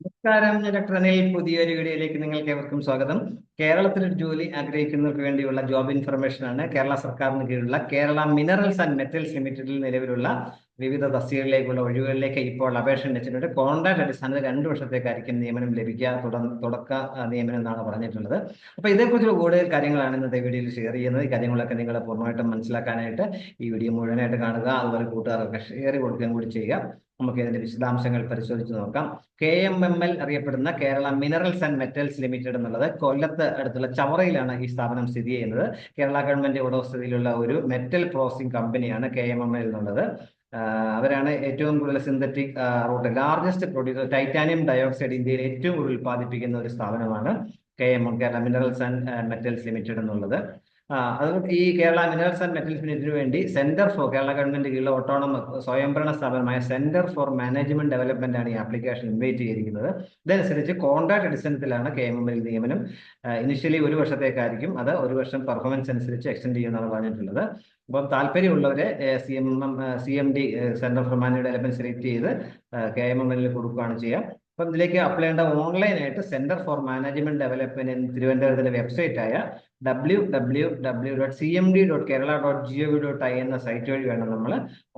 നമസ്കാരം ഡോക്ടർ അനിൽ പുതിയൊരു വീഡിയോയിലേക്ക് നിങ്ങൾക്ക് ഏവർക്കും സ്വാഗതം. കേരളത്തിൽ ജോലി ആഗ്രഹിക്കുന്നവർക്ക് വേണ്ടിയുള്ള ജോബ് ഇൻഫർമേഷൻ ആണ് കേരള സർക്കാരിന് കീഴിലുള്ള കേരള മിനറൽസ് ആൻഡ് മെറ്റൽസ് ലിമിറ്റഡിൽ നിലവിലുള്ള വിവിധ തസ്തികകളിലേക്കുള്ള ഒഴിവുകളിലേക്ക് ഇപ്പോൾ അപേക്ഷ ക്ഷണിച്ചിട്ടുണ്ട് കോൺട്രാക്ട് അടിസ്ഥാനത്തിൽ രണ്ട് വർഷത്തേക്കായിരിക്കും നിയമനം ലഭിക്കുക തുടക്ക നിയമനം എന്നാണ് പറഞ്ഞിട്ടുള്ളത്. അപ്പൊ ഇതേക്കുറിച്ചുള്ള കൂടുതൽ കാര്യങ്ങളാണ് ഇന്നത്തെ വീഡിയോയിൽ ഷെയർ ചെയ്യുന്നത്. ഈ കാര്യങ്ങളൊക്കെ നിങ്ങൾ പൂർണമായിട്ടും മനസ്സിലാക്കാനായിട്ട് ഈ വീഡിയോ മുഴുവനായിട്ട് കാണുക. അതുപോലെ കൂട്ടുകാരൊക്കെ ഷെയർ കൊടുക്കുകയും കൂടി ചെയ്യുക. നമുക്ക് ഇതിന്റെ വിശദാംശങ്ങൾ പരിശോധിച്ച് നോക്കാം. കെ എം എം എൽ അറിയപ്പെടുന്ന Kerala minerals and metals limited എന്നുള്ളത് കൊല്ലത്ത് അടുത്തുള്ള ചവറയിലാണ് ഈ സ്ഥാപനം സ്ഥിതി ചെയ്യുന്നത്. കേരള ഗവൺമെന്റ് ഉടമസ്ഥതയിലുള്ള ഒരു മെറ്റൽ പ്രോസസിംഗ് കമ്പനിയാണ് കെ എം എം എൽ എന്നുള്ളത്. അവരാണ് ഏറ്റവും കൂടുതൽ synthetic route largest producer titanium dioxide ഇന്ത്യയിൽ ഏറ്റവും കൂടുതൽ ഉൽപ്പാദിപ്പിക്കുന്ന ഒരു സ്ഥാപനമാണ് K M Kerala minerals and metals limited എന്നുള്ളത്. അതുകൊണ്ട് ഈ കേരള മിനറൽസ് ആൻഡ് മെറ്റൽസ് ലിമിറ്റഡിന് വേണ്ടി സെന്റർ ഫോർ കേരള ഗവൺമെന്റ് കീഴിലെ ഓട്ടോണമസ് സ്വയംഭരണ സ്ഥാപനമായ സെന്റർ ഫോർ മാനേജ്മെന്റ് ഡെവലപ്മെന്റ് ആണ് ഈ ആപ്ലിക്കേഷൻ ഇൻവൈറ്റ് ചെയ്തിരിക്കുന്നത്. ഇതനുസരിച്ച് കോൺട്രാക്ട് അടിസ്ഥാനത്തിലാണ് കെ എം എം എൽ നിയമനം ഇനിഷ്യലി ഒരു വർഷത്തേക്കായിരിക്കും. അത് ഒരു വർഷം പെർഫോമൻസ് അനുസരിച്ച് എക്സ്റ്റെൻഡ് ചെയ്യുമെന്നാണ് പറഞ്ഞിട്ടുള്ളത്. അപ്പം താല്പര്യമുള്ളവരെ C M M C M D centre for manage development select ചെയ്ത് കെ എം എം എല്ലിൽ കൊടുക്കുകയാണ് ചെയ്യുക അപ്പം ഇതിലേക്ക് അപ്ലൈ ചെയ്യേണ്ട ഓൺലൈനായിട്ട് സെന്റർ ഫോർ മാനേജ്മെന്റ് ഡെവലപ്മെന്റ് തിരുവനന്തപുരത്തിന്റെ വെബ്സൈറ്റ് ആയ W W W dot C M D dot Kerala dot G O V dot I എന്ന സൈറ്റ് വഴി വേണം നമ്മൾ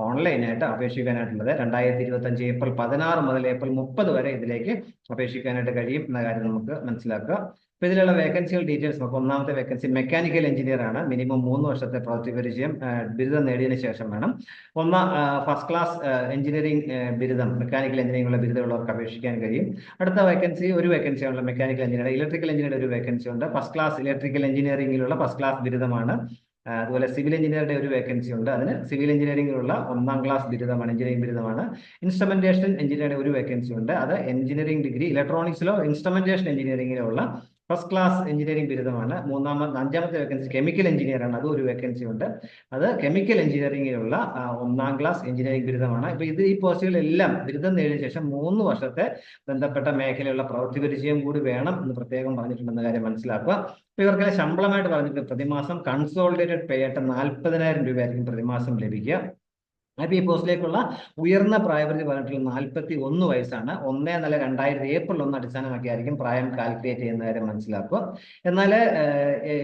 ഓൺലൈനായിട്ട് അപേക്ഷിക്കാനായിട്ടുള്ളത്. രണ്ടായിരത്തി ഇരുപത്തി അഞ്ച് ഏപ്രിൽ പതിനാറ് മുതൽ ഏപ്രിൽ മുപ്പത് വരെ ഇതിലേക്ക് അപേക്ഷിക്കാനായിട്ട് കഴിയും എന്ന കാര്യം നമുക്ക് മനസ്സിലാക്കുക. അപ്പൊ ഇതിലുള്ള വേക്കൻസികൾ ഡീറ്റെയിൽസ് നോക്കാം. ഒന്നാമത്തെ വേക്കൻസി മെക്കാനിക്കൽ എഞ്ചിനീയർ ആണ്. മിനിമം മൂന്ന് വർഷത്തെ പ്രവൃത്തി പരിചയം ബിരുദം നേടിയതിനു ശേഷം വേണം. ഒന്ന് ഫസ്റ്റ് ക്ലാസ് എഞ്ചിനീയറിംഗ് ബിരുദം മെക്കാനിക്കൽ എഞ്ചിനീയറിംഗുള്ള ബിരുദമുള്ളവർക്ക് അപേക്ഷിക്കാൻ കഴിയും. അടുത്ത വേക്കൻസി ഒരു വേക്കൻസി ഉള്ള മെക്കാനിക്കൽ എഞ്ചിനീയർ ഇലക്ട്രിക്കൽ എഞ്ചിനീയർ ഒരു വേക്കൻസി ഉണ്ട്. ഫസ്റ്റ് ക്ലാസ് ഇലക്ട്രിക്കൽ എഞ്ചിനീയറിംഗിലുള്ള ഫസ്റ്റ് ക്ലാസ് ബിരുദമാണ്. അതുപോലെ സിവിൽ എഞ്ചിനീയറുടെ ഒരു വേക്കൻസി ഉണ്ട്. അതിന് സിവിൽ എഞ്ചിനീയറിംഗിലുള്ള ഒന്നാം ക്ലാസ് ബിരുദമാണ് എഞ്ചിനീയറിംഗ് ബിരുദമാണ്. ഇൻസ്ട്രുമെന്റേഷൻ എഞ്ചിനീയറുടെ ഒരു വേക്കൻസി ഉണ്ട്. അത് എഞ്ചിനീയറിംഗ് ഡിഗ്രി ഇലക്ട്രോണിക്സിലോ ഇൻസ്ട്രുമെന്റേഷൻ എഞ്ചിനീയറിംഗിലോ ഉള്ള ഫസ്റ്റ് ക്ലാസ് എഞ്ചിനീയറിംഗ് ബിരുദമാണ്. മൂന്നാമത്തെ അഞ്ചാമത്തെ വേക്കൻസി കെമിക്കൽ എഞ്ചിനീയർ ആണ്. അതും ഒരു വേക്കൻസി ഉണ്ട്. അത് കെമിക്കൽ എഞ്ചിനീയറിംഗിലുള്ള ഒന്നാം ക്ലാസ് എഞ്ചിനീയറിംഗ് ബിരുദമാണ്. ഇപ്പൊ ഇത് ഈ പോസ്റ്റുകളെല്ലാം ബിരുദം നേടിയ ശേഷം മൂന്ന് വർഷത്തെ ബന്ധപ്പെട്ട മേഖലയുള്ള പ്രവൃത്തി പരിചയം കൂടി വേണം എന്ന് പ്രത്യേകം പറഞ്ഞിട്ടുണ്ടെന്ന കാര്യം മനസ്സിലാക്കുക. ഇപ്പൊ ഇവർക്കെല്ലാം ശമ്പളമായിട്ട് പറഞ്ഞിട്ട് പ്രതിമാസം കൺസോളിഡേറ്റഡ് പേ ആയിട്ട് നാൽപ്പതിനായിരം രൂപയായിരിക്കും പ്രതിമാസം ലഭിക്കുക. അപ്പൊ ഈ പോസ്റ്റിലേക്കുള്ള ഉയർന്ന പ്രായപരിധി പറഞ്ഞിട്ടുള്ള നാൽപ്പത്തി ഒന്ന് വയസ്സാണ്. ഒന്നേ നല്ല രണ്ടായിരത്തി ഏപ്രിൽ ഒന്ന് അടിസ്ഥാനമാക്കിയായിരിക്കും പ്രായം കാൽക്കുലേറ്റ് ചെയ്യുന്ന കാര്യം മനസ്സിലാക്കുക. എന്നാൽ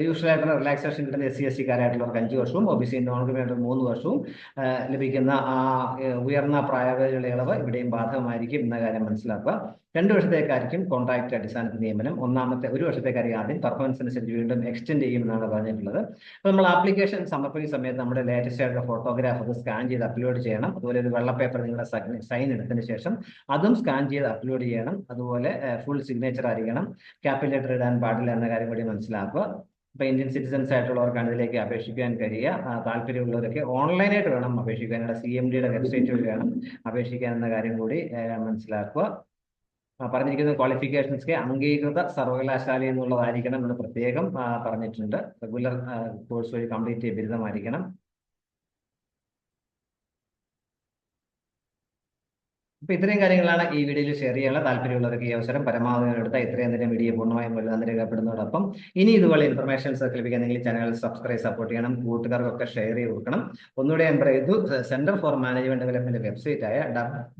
യൂഷ്വൽ ആയിട്ടുള്ള റിലാക്സേഷൻ കിട്ടുന്ന എസ് സി എസ് സിക്കാരായിട്ടുള്ളവർക്ക് അഞ്ച് വർഷവും O B C non criminal മൂന്ന് വർഷവും ലഭിക്കുന്ന ആ ഉയർന്ന പ്രായപരിധിയുടെ ഇളവ് ഇവിടെയും ബാധകമായിരിക്കും എന്ന കാര്യം മനസ്സിലാക്കുക. രണ്ട് വർഷത്തേക്കായിരിക്കും കോൺട്രാക്ട് അടിസ്ഥാനത്തിൽ നിയമനം. ഒന്നാമത്തെ ഒരു വർഷത്തേക്കായിരിക്കും ആദ്യം പെർഫോമൻസ് അനുസരിച്ച് വീണ്ടും എക്സ്റ്റെൻഡ് ചെയ്യുമെന്നാണ് പറഞ്ഞിട്ടുള്ളത്. അപ്പോൾ നമ്മൾ ആപ്ലിക്കേഷൻ സമർപ്പിക്കുന്ന സമയത്ത് നമ്മുടെ ലേറ്റസ്റ്റ് ആയിട്ടുള്ള ഫോട്ടോഗ്രാഫ് അത് സ്കാൻ ചെയ്ത് അപ്ലോഡ് ചെയ്യണം. അതുപോലെ ഒരു വെള്ള പേപ്പർ നിങ്ങളുടെ സൈൻ എടുത്തതിന് ശേഷം അതും സ്കാൻ ചെയ്ത് അപ്ലോഡ് ചെയ്യണം. അതുപോലെ ഫുൾ സിഗ്നേച്ചർ ആയിരിക്കണം ക്യാപിറ്റൽ ലെറ്റർ ഇടാൻ പാടില്ല എന്ന കാര്യം കൂടി മനസ്സിലാക്കുക. ഇപ്പൊ ഇന്ത്യൻ സിറ്റിസൻസ് ആയിട്ടുള്ളവർക്കാണ് ഇതിലേക്ക് അപേക്ഷിക്കാൻ കഴിയുക. താല്പര്യമുള്ളവരൊക്കെ ഓൺലൈനായിട്ട് വേണം അപേക്ഷിക്കാൻ. സി എം ഡിയുടെ വെബ്സൈറ്റ് വഴി വേണം അപേക്ഷിക്കാൻ എന്ന കാര്യം കൂടി മനസ്സിലാക്കുക. ആ, പറഞ്ഞിരിക്കുന്ന ക്വാളിഫിക്കേഷൻസ് അംഗീകൃത സർവകലാശാല എന്നുള്ളതായിരിക്കണം എന്ന് പ്രത്യേകം പറഞ്ഞിട്ടുണ്ട്. റെഗുലർ കോഴ്സ് വഴി കംപ്ലീറ്റ് ബിരുദമായിരിക്കണം. അപ്പൊ ഇത്രയും കാര്യങ്ങളാണ് ഈ വീഡിയോയിൽ ഷെയർ ചെയ്യാനുള്ള താല്പര്യമുള്ളവർക്ക് ഈ അവസരം. പരമാവധി എടുത്താൽ ഇത്രയും നേരം വീഡിയോ പൂർണമായും വലുതാന്ന് രേഖപ്പെടുന്നതോടൊപ്പം ഇനി ഇതുപോലെ ഇൻഫർമേഷൻസ് ഒക്കെ ലഭിക്കാൻ ചാനൽ സബ്സ്ക്രൈബ് സപ്പോർട്ട് ചെയ്യണം. കൂട്ടുകാർക്കൊക്കെ ഷെയർ ചെയ്ത് കൊടുക്കണം. ഒന്നുകൂടെ ഞാൻ പറയുന്നു centre for management development website ആയ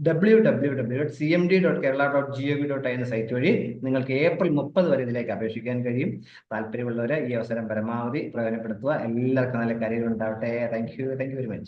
W W W dot C M D dot Kerala dot G O V dot എന്ന സൈറ്റ് വഴി നിങ്ങൾക്ക് ഏപ്രിൽ മുപ്പത് വരെ ഇതിലേക്ക് അപേക്ഷിക്കാൻ കഴിയും. താല്പര്യമുള്ളവരെ ഈ അവസരം പരമാവധി പ്രയോജനപ്പെടുത്തുക. എല്ലാവർക്കും നല്ല കരിയർ ഉണ്ടാവട്ടെ. Thank you thank you very much